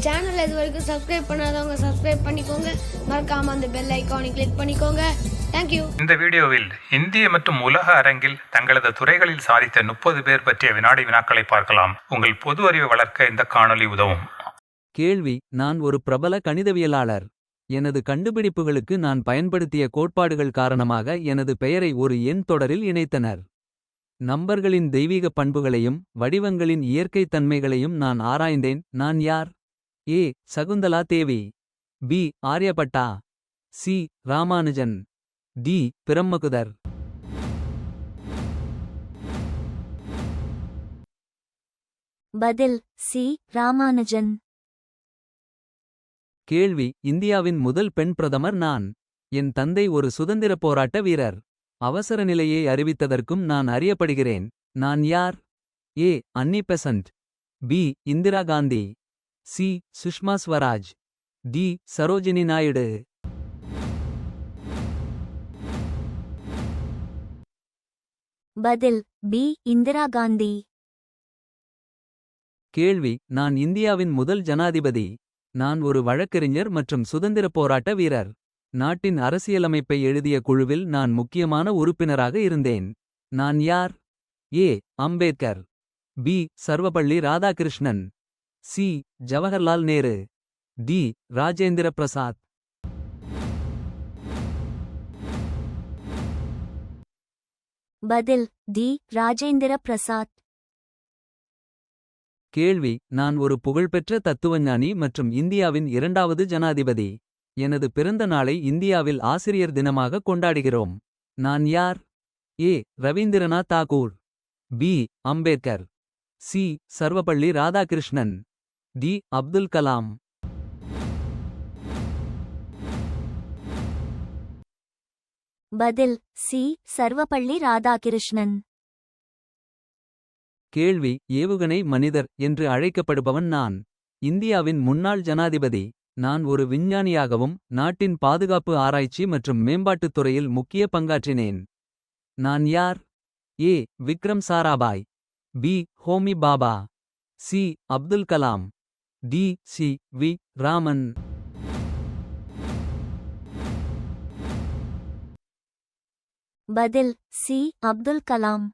சேனலை இது வரைக்கும் சப்ஸ்கிரைப் பண்ணாதவங்க சப்ஸ்கிரைப் பண்ணிக்கோங்க. மறக்காம அந்த பெல் ஐக்கானை கிளிக் பண்ணிக்கோங்க. தேங்க்யூ இந்த வீடியோவில் இந்திய மற்றும் உலக அரங்கில் தங்களது துறைகளில் சாதித்த முப்பது பேர் பற்றிய வினாடி வினாக்களை பார்க்கலாம். உங்கள் பொது அறிவை வளர்க்க இந்த காணொளி உதவும். கேள்வி நான் ஒரு பிரபல கணிதவியலாளர். எனது கண்டுபிடிப்புகளுக்கு நான் பயன்படுத்திய கோட்பாடுகள் காரணமாக எனது பெயரை ஒரு எண் தொடரில் இணைத்தனர். நம்பர்களின் தெய்வீக பண்புகளையும் வடிவங்களின் இயற்கைத் தன்மைகளையும் நான் ஆராய்ந்தேன். நான் யார்? A Shakuntala Devi. B Aryabhata C Ramanujan. D Brahmagupta. பதில் சி ராமானுஜன். கேள்வி இந்தியாவின் முதல் பெண் பிரதமர் நான். என் தந்தை ஒரு சுதந்திரப் போராட்ட வீரர். அவசர நிலையை அறிவித்ததற்கும் நான் அறியப்படுகிறேன். நான் யார்? A Annie Besant B Indira Gandhi. C. Sushma Swaraj. D. Sarojini Naidu. பதில். பி. இந்திரா காந்தி. கேள்வி. நான் இந்தியாவின் முதல் ஜனாதிபதி. நான் ஒரு வழக்கறிஞர் மற்றும் சுதந்திரப் போராட்ட வீரர். நாட்டின் அரசியலமைப்பை எழுதிய குழுவில் நான் முக்கியமான உறுப்பினராக இருந்தேன். நான் யார்? A. Ambedkar. B. Sarvepalli Radhakrishnan. C. Jawaharlal Nehru. D. Rajendra Prasad பதில். டி. ராஜேந்திர பிரசாத் கேள்வி. நான் ஒரு புகழ்பெற்ற தத்துவஞானி மற்றும் இந்தியாவின் இரண்டாவது ஜனாதிபதி. எனது பிறந்த நாளை இந்தியாவில் ஆசிரியர் தினமாக கொண்டாடுகிறோம். நான் யார்? A. Rabindranath Tagore. B. Ambedkar. C. Sarvepalli Radhakrishnan. D Abdul Kalam. பதில் சி. சர்வபள்ளி ராதாகிருஷ்ணன். கேள்வி ஏவுகணை மனிதர் என்று அழைக்கப்படுபவன் நான். இந்தியாவின் முன்னாள் ஜனாதிபதி. நான் ஒரு விஞ்ஞானியாகவும் நாட்டின் பாதுகாப்பு ஆராய்ச்சி மற்றும் மேம்பாட்டுத் துறையில் முக்கிய பங்காற்றினேன். நான் யார்? A. Vikram Sarabhai. B. Homi Bhabha. C. Abdul Kalam. D C V Raman. பதில் சி அப்துல் கலாம்.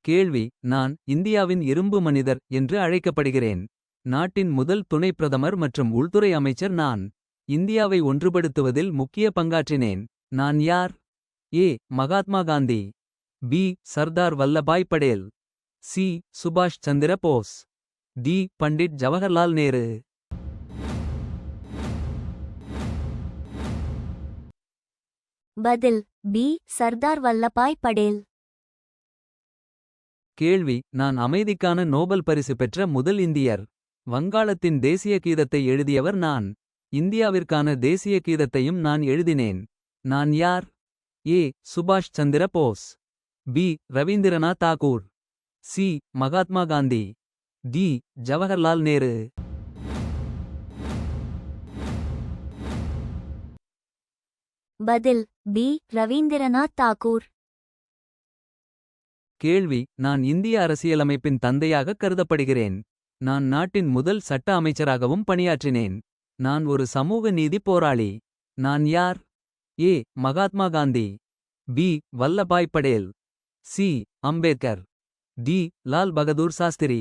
கேள்வி நான் இந்தியாவின் இரும்பு மனிதர் என்று அழைக்கப்படுகிறேன். நாட்டின் முதல் துணை பிரதமர் மற்றும் உள்துறை அமைச்சர் நான். இந்தியாவை ஒன்றுபடுத்துவதில் முக்கிய பங்காற்றினேன். நான் யார்? A Mahatma Gandhi. B Sardar Vallabhbhai Patel. C சுபாஷ் சந்திர போஸ். டி. பண்டிட் ஜவஹர்லால் நேரு. பதில் பி. சர்தார் வல்லபாய் படேல். கேள்வி நான் அமைதிக்கான நோபல் பரிசு பெற்ற முதல் இந்தியர். வங்காளத்தின் தேசிய கீதத்தை எழுதியவர் நான். இந்தியாவிற்கான தேசிய கீதத்தையும் நான் எழுதினேன். நான் யார்? ஏ. சுபாஷ் Chandra Bose. B. Rabindranath Tagore. C. Mahatma Gandhi. D. Jawaharlal Nehru. பதில் பி. ரவீந்திரநாத் தாக்கூர் கேள்வி நான் இந்திய அரசியலமைப்பின் தந்தையாக கருதப்படுகிறேன். நான் நாட்டின் முதல் சட்ட அமைச்சராகவும் பணியாற்றினேன். நான் ஒரு சமூக நீதி போராளி. நான் யார்? A. Mahatma Gandhi. B. Vallabhbhai Patel. C. Ambedkar. D. Lal Bahadur Shastri.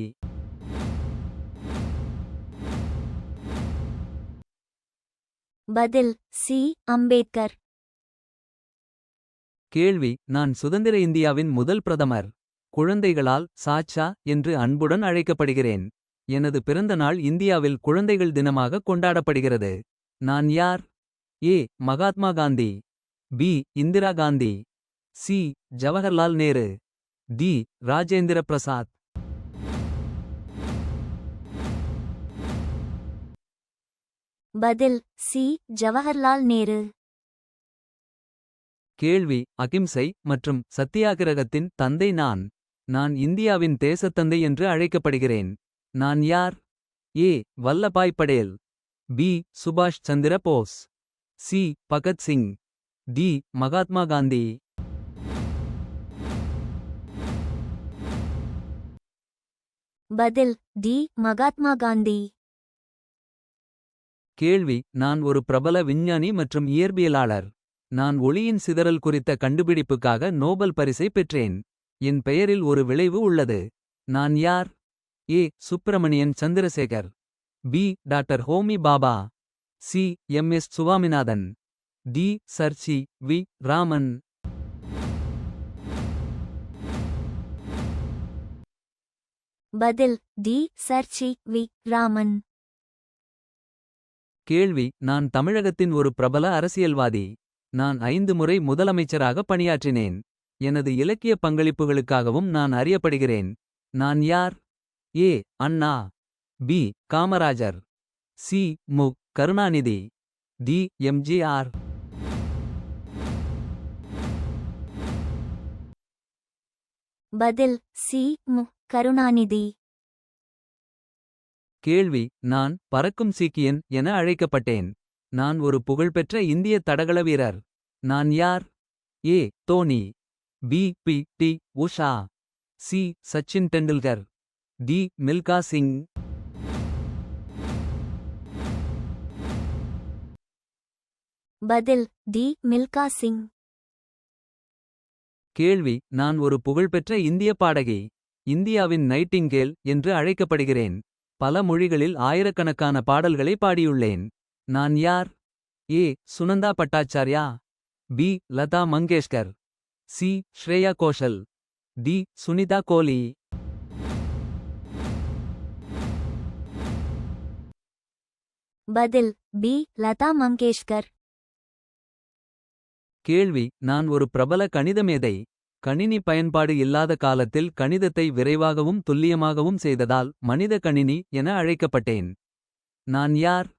பதில் சி. அம்பேத்கர். கேள்வி நான் சுதந்திர இந்தியாவின் முதல் பிரதமர். குழந்தைகளால் சாச்சா என்று அன்புடன் அழைக்கப்படுகிறேன். எனது பிறந்த நாள் இந்தியாவில் குழந்தைகள் தினமாக கொண்டாடப்படுகிறது. நான் யார்? A. Mahatma Gandhi. B. Indira Gandhi. C. Jawaharlal Nehru. D. Rajendra Prasad. பதில் சி. ஜவஹர்லால் நேரு. கேள்வி அகிம்சை மற்றும் சத்தியாகிரகத்தின் தந்தை நான். நான் இந்தியாவின் தேசத்தந்தை என்று அழைக்கப்படுகிறேன். நான் யார்? ஏ. வல்லபாய் படேல். பி. சுபாஷ் சந்திர போஸ். சி. பகத் சிங். டி. மகாத்மா காந்தி. பதில் டி. மகாத்மா காந்தி. கேள்வி நான் ஒரு பிரபல விஞ்ஞானி மற்றும் இயற்பியலாளர். நான் ஒளியின் சிதறல் குறித்த கண்டுபிடிப்புக்காக நோபல் பரிசை பெற்றேன். என் பெயரில் ஒரு விளைவு உள்ளது. நான் யார்? A. Subrahmanyan Chandrasekhar. B. Doctor Homi Bhabha. C. M. S. Swaminathan. D. Church V. Raman. பதில் டி. சர்ச்சி வி. ராமன். கேள்வி நான் தமிழகத்தின் ஒரு பிரபல அரசியல்வாதி. நான் ஐந்து முறை முதலமைச்சராக பணியாற்றினேன். எனது இலக்கிய பங்களிப்புகளுக்காகவும் நான் அறியப்படுகிறேன். நான் யார்? A. Anna. B. Kamarajar. C. Mu. Karunanidhi. D. MGR பதில் சி. மு. கருணாநிதி. கேள்வி நான் பறக்கும் சீக்கியன் என அழைக்கப்பட்டேன். நான் ஒரு புகழ்பெற்ற இந்திய தடகள வீரர் நான் யார்? A. Dhoni. B. P. T. Usha. C. Sachin Tendulkar. D. Milkha Singh. பதில் டி. மில்கா சிங். கேள்வி நான் ஒரு புகழ்பெற்ற இந்திய பாடகி. இந்தியாவின் நைட்டிங்கேல் என்று அழைக்கப்படுகிறேன். பல மொழிகளில் ஆயிரக்கணக்கான பாடல்களை பாடியுள்ளேன். நான் யார்? A. Sunanda Bhattacharya. B. Lata Mangeshkar. C. Shreya Ghoshal. D. Sunita Kohli. பதில். பி. லதா மங்கேஷ்கர். கேள்வி. நான் ஒரு பிரபல கணித மேதை கணினி பயன்பாடு இல்லாத காலத்தில் கணிதத்தை விரைவாகவும் துல்லியமாகவும் செய்ததால் மனித கணினி என அழைக்கப்பட்டேன். நான் யார்?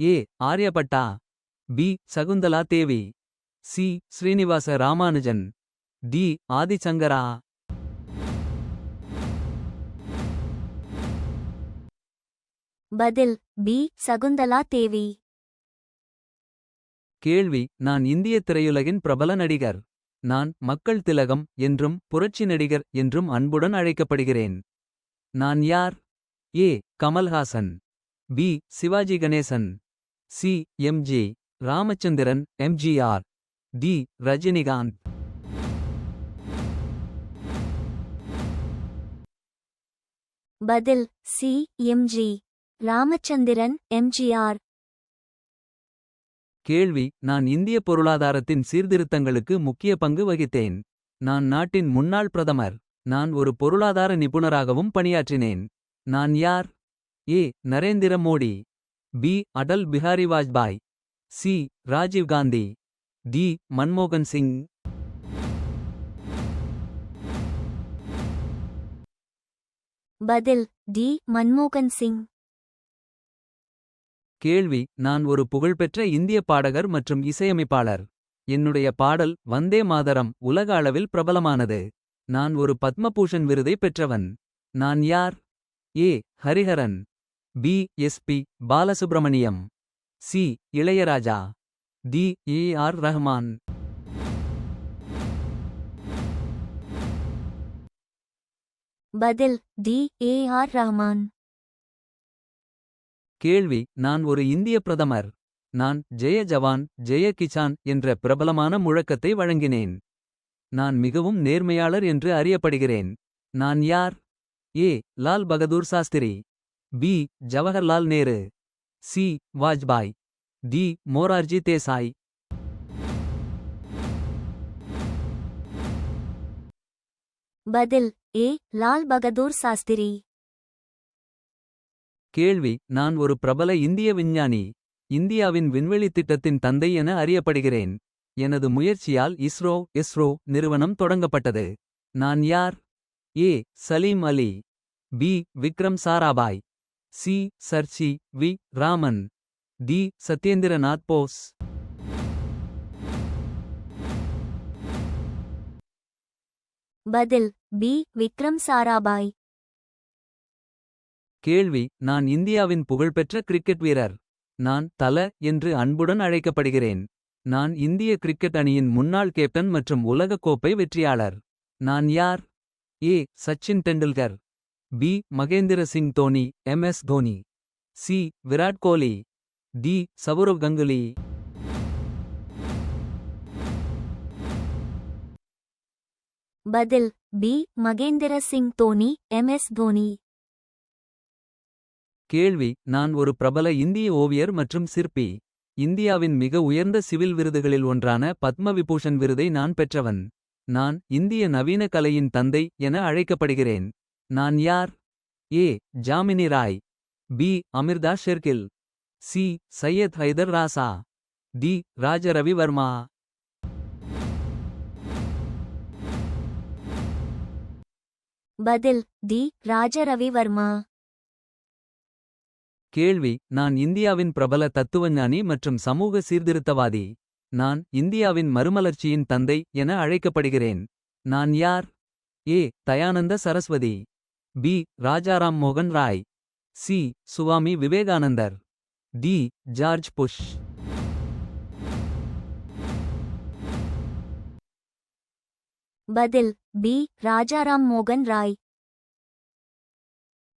A. Aryabhata. B. Shakuntala Devi. C. Srinivasa Ramanujan. D. Adi Shankara. பதில். பி. சகுந்தலா தேவி. கேள்வி. நான் இந்திய திரையுலகின் பிரபல நடிகர். நான் மக்கள் திலகம் என்றும் புரட்சி நடிகர் என்றும் அன்புடன் அழைக்கப்படுகிறேன். நான் யார்? A. Kamal Haasan. B. Sivaji Ganesan. C. M G Ramachandran MGR D. Rajinikanth. பதில் சி. எம்ஜி ராமச்சந்திரன் எம்ஜிஆர் கேள்வி நான் இந்திய பொருளாதாரத்தின் சீர்திருத்தங்களுக்கு முக்கிய பங்கு வகித்தேன். நான் நாட்டின் முன்னாள் பிரதமர். நான் ஒரு பொருளாதார நிபுணராகவும் பணியாற்றினேன். நான் யார்? A. Narendra Modi. B. Atal Bihari Vajpayee. C. Rajiv Gandhi. D. மன்மோகன் சிங். பதில் டி. மன்மோகன் சிங். கேள்வி நான் ஒரு புகழ்பெற்ற இந்திய பாடகர் மற்றும் இசையமைப்பாளர். என்னுடைய பாடல் வந்தே மாதரம் உலக அளவில் பிரபலமானது. நான் ஒரு பத்மபூஷன் விருதை பெற்றவன். நான் யார்? A. Hariharan. B. S P Balasubrahmanyam. C. Ilaiyaraaja. D. A. R. Rahman. பதில் டி. ஏ. ஆர். ரஹ்மான். கேள்வி நான் ஒரு இந்திய பிரதமர். நான் ஜெய ஜவான் ஜெய கிசான் என்ற பிரபலமான முழக்கத்தை வழங்கினேன். நான் மிகவும் நேர்மையாளர் என்று அறியப்படுகிறேன். நான் யார்? A. Lal Bahadur Shastri. B. Jawaharlal Nehru. C. Vajpayee. D. Morarji Desai. பதில் ஏ. லால் பகதூர் சாஸ்திரி. கேள்வி நான் ஒரு பிரபல இந்திய விஞ்ஞானி இந்தியாவின் விண்வெளித் திட்டத்தின் தந்தை என அறியப்படுகிறேன். எனது முயற்சியால் இஸ்ரோ இஸ்ரோ நிறுவனம் தொடங்கப்பட்டது. நான் யார்? A. Salim Ali. B. Vikram Sarabhai. C. Church V. Raman. D. Satyendranath Bose. பதில் பி. விக்ரம் சாராபாய். கேள்வி நான் இந்தியாவின் புகழ்பெற்ற கிரிக்கெட் வீரர். நான் தல என்று அன்புடன் அழைக்கப்படுகிறேன். நான் இந்திய கிரிக்கெட் அணியின் முன்னாள் கேப்டன் மற்றும் உலகக் கோப்பை வெற்றியாளர். நான் யார்? A. Sachin Tendulkar. B. Mahendra Singh Dhoni M. S. Dhoni. C. Virat Kohli. D. Sourav Ganguly. பதில் B. Mahendra Singh Dhoni M. S. Dhoni. கேள்வி நான் ஒரு பிரபல இந்திய ஓவியர் மற்றும் சிற்பி. இந்தியாவின் மிக உயர்ந்த சிவில் விருதுகளில் ஒன்றான பத்ம விபூஷன் விருதை நான் பெற்றவன். நான் இந்திய நவீன கலையின் தந்தை என அழைக்கப்படுகிறேன். நான் யார்? A. Jamini Roy. B. Amrita Shergill. C. Syed Haider Raza. D. Raja Ravi Varma பதில் டி. ராஜரவிவர்மா. கேள்வி நான் இந்தியாவின் பிரபல தத்துவஞானி மற்றும் சமூக சீர்திருத்தவாதி. நான் இந்தியாவின் மறுமலர்ச்சியின் தந்தை என அழைக்கப்படுகிறேன். நான் யார்? ஏ. தயானந்த சரஸ்வதி. பி. ராஜாராம் மோகன் Roy. C. Swami Vivekanandar. D. George Bush. பதில் பி. ராஜாராம் மோகன் ராய்.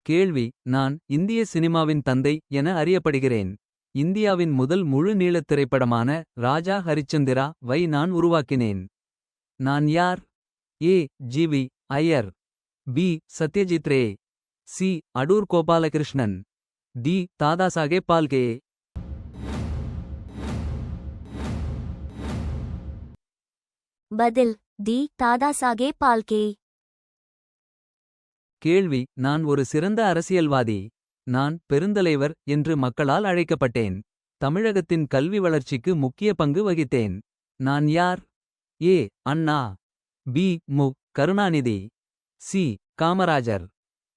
கேள்வி நான் இந்திய சினிமாவின் தந்தை என அறியப்படுகிறேன். இந்தியாவின் முதல் முழு நீளத் திரைப்படமான ராஜா ஹரிச்சந்திரா வை நான் உருவாக்கினேன். நான் யார்? A. G V Iyer. B. Satyajit Ray. C. Adoor Gopalakrishnan. D. Dadasaheb Phalke. பதில் டி. தாதாசாகே பால்கே. கேள்வி நான் ஒரு சிறந்த அரசியல்வாதி நான் பெருந்தலைவர் என்று மக்களால் அழைக்கப்பட்டேன். தமிழகத்தின் கல்வி வளர்ச்சிக்கு முக்கிய பங்கு வகித்தேன். நான் யார்? A. Anna. B. Mu. Karunanidhi. C. Kamarajar.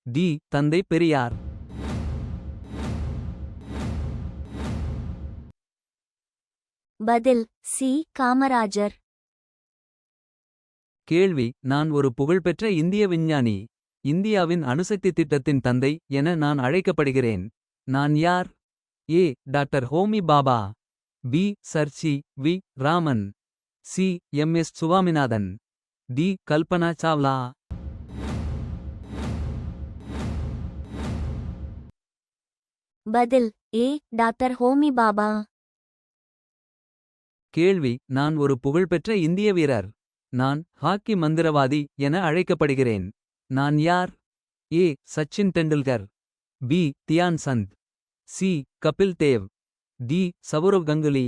D. தந்தை பெரியார். பதில் சி. காமராஜர். கேள்வி நான் ஒரு புகழ்பெற்ற இந்திய விஞ்ஞானி இந்தியாவின் அணுசக்தி திட்டத்தின் தந்தை என நான் அழைக்கப்படுகிறேன். நான் யார்? A. Doctor Homi Bhabha. B. Church V. Raman. C. M. S. Swaminathan. D. Kalpana Chawla. பதில் ஏ. டாக்டர் ஹோமி பாபா. கேள்வி நான் ஒரு புகழ்பெற்ற இந்திய வீரர். நான் ஹாக்கி மந்திரவாதி என அழைக்கப்படுகிறேன். நான் யார்? A. Sachin Tendulkar. B. Dhyan Chand. C. Kapil Dev. D. Sourav Ganguly.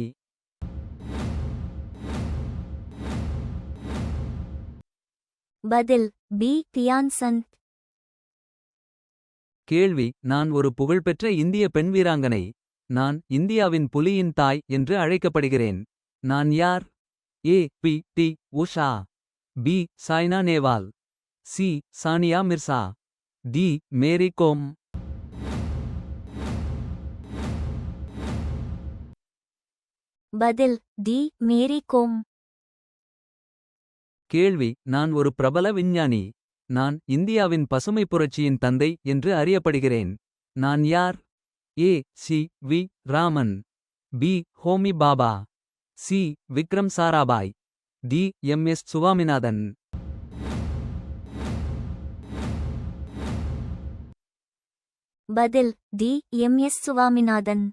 பதில். பி. தியான் சந்த். கேள்வி. நான் ஒரு புகழ்பெற்ற இந்திய பெண் வீராங்கனை. நான் இந்தியாவின் புலியின் தாய் என்று அழைக்கப்படுகிறேன். நான் யார்? A. P. T. Usha. B. Saina Nehwal. C. Sania Mirza. D. Mary Kom. பதில் டி. மேரி கோம். கேள்வி நான் ஒரு பிரபல விஞ்ஞானி. நான் இந்தியாவின் பசுமை புரட்சியின் தந்தை என்று அறியப்படுகிறேன். நான் யார்? A. C. V. Raman. B. Homi Bhabha. C. Vikram Sarabhai. D. M. S. Swaminathan. பதில் டி. எம். எஸ். சுவாமிநாதன்.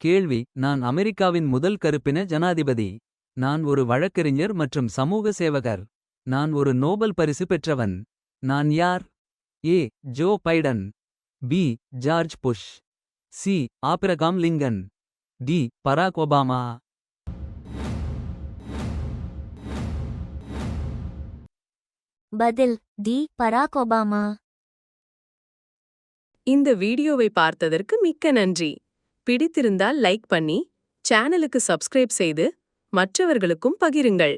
கேள்வி நான் அமெரிக்காவின் முதல் கருப்பின ஜனாதிபதி. நான் ஒரு வழக்கறிஞர் மற்றும் சமூக சேவகர். நான் ஒரு நோபல் பரிசு பெற்றவன். நான் யார்? A. Joe Biden. B. George Bush. C. Abraham Lincoln. D. Barack Obama. பதில் டி. Barack Obama. இந்த வீடியோவை பார்த்ததற்கு மிக்க நன்றி. பிடித்திருந்தால் லைக் பண்ணி சேனலுக்கு சப்ஸ்கிரைப் செய்து மற்றவர்களுக்கும் பகிருங்கள்.